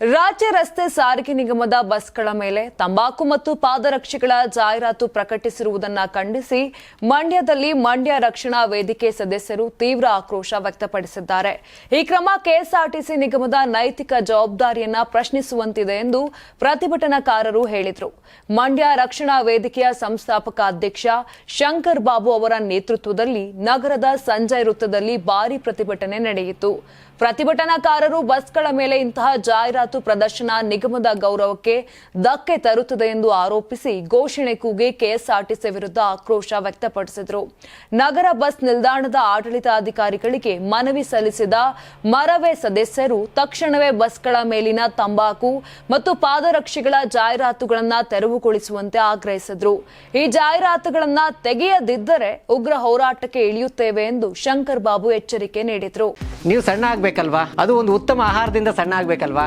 ರಾಜ್ಯ ರಸ್ತೆ ಸಾರಿಗೆ ನಿಗಮದ ಬಸ್ಗಳ ಮೇಲೆ ತಂಬಾಕು ಮತ್ತು ಪಾದರಕ್ಷೆಗಳ ಜಾಹೀರಾತು ಪ್ರಕಟಿಸಿರುವುದನ್ನು ಖಂಡಿಸಿ ಮಂಡ್ಯದಲ್ಲಿ ಮಂಡ್ಯ ರಕ್ಷಣಾ ವೇದಿಕೆ ಸದಸ್ಯರು ತೀವ್ರ ಆಕ್ರೋಶ ವ್ಯಕ್ತಪಡಿಸಿದ್ದಾರೆ. ಈ ಕ್ರಮ ಕೆಎಸ್ಆರ್ಟಿಸಿ ನಿಗಮದ ನೈತಿಕ ಜವಾಬ್ದಾರಿಯನ್ನ ಪ್ರಶ್ನಿಸುವಂತಿದೆ ಎಂದು ಪ್ರತಿಭಟನಾಕಾರರು ಹೇಳಿದರು. ಮಂಡ್ಯ ರಕ್ಷಣಾ ವೇದಿಕೆಯ ಸಂಸ್ಥಾಪಕ ಅಧ್ಯಕ್ಷ ಶಂಕರ್ ಬಾಬು ಅವರ ನೇತೃತ್ವದಲ್ಲಿ ನಗರದ ಸಂಜಯ್ ವೃತ್ತದಲ್ಲಿ ಭಾರೀ ಪ್ರತಿಭಟನೆ ನಡೆಯಿತು. ಪ್ರತಿಭಟನಾಕಾರರು ಬಸ್ಗಳ ಮೇಲೆ ಇಂತಹ ಜಾಹೀರಾತು ಪ್ರದರ್ಶನ ನಿಗಮದ ಗೌರವಕ್ಕೆ ಧಕ್ಕೆ ತರುತ್ತದೆ ಎಂದು ಆರೋಪಿಸಿ ಘೋಷಣೆ ಕೂಗಿ ಕೆಎಸ್ಆರ್ಟಿಸಿ ವಿರುದ್ಧ ಆಕ್ರೋಶ ವ್ಯಕ್ತಪಡಿಸಿದರು. ನಗರ ಬಸ್ ನಿಲ್ದಾಣದ ಆಡಳಿತಾಧಿಕಾರಿಗಳಿಗೆ ಮನವಿ ಸಲ್ಲಿಸಿದ ಮರವೇ ಸದಸ್ಯರು ತಕ್ಷಣವೇ ಬಸ್ಗಳ ಮೇಲಿನ ತಂಬಾಕು ಮತ್ತು ಪಾದರಕ್ಷೆಗಳ ಜಾಹೀರಾತುಗಳನ್ನು ತೆರವುಗೊಳಿಸುವಂತೆ ಆಗ್ರಹಿಸಿದರು. ಈ ಜಾಹೀರಾತುಗಳನ್ನು ತೆಗೆಯದಿದ್ದರೆ ಉಗ್ರ ಹೋರಾಟಕ್ಕೆ ಇಳಿಯುತ್ತೇವೆ ಎಂದು ಶಂಕರ್ ಬಾಬು ಎಚ್ಚರಿಕೆ ನೀಡಿದರು. ನೀವು ಸಣ್ಣ ಆಗ್ಬೇಕಲ್ವಾ? ಅದು ಒಂದು ಉತ್ತಮ ಆಹಾರದಿಂದ ಸಣ್ಣ ಆಗ್ಬೇಕಲ್ವಾ?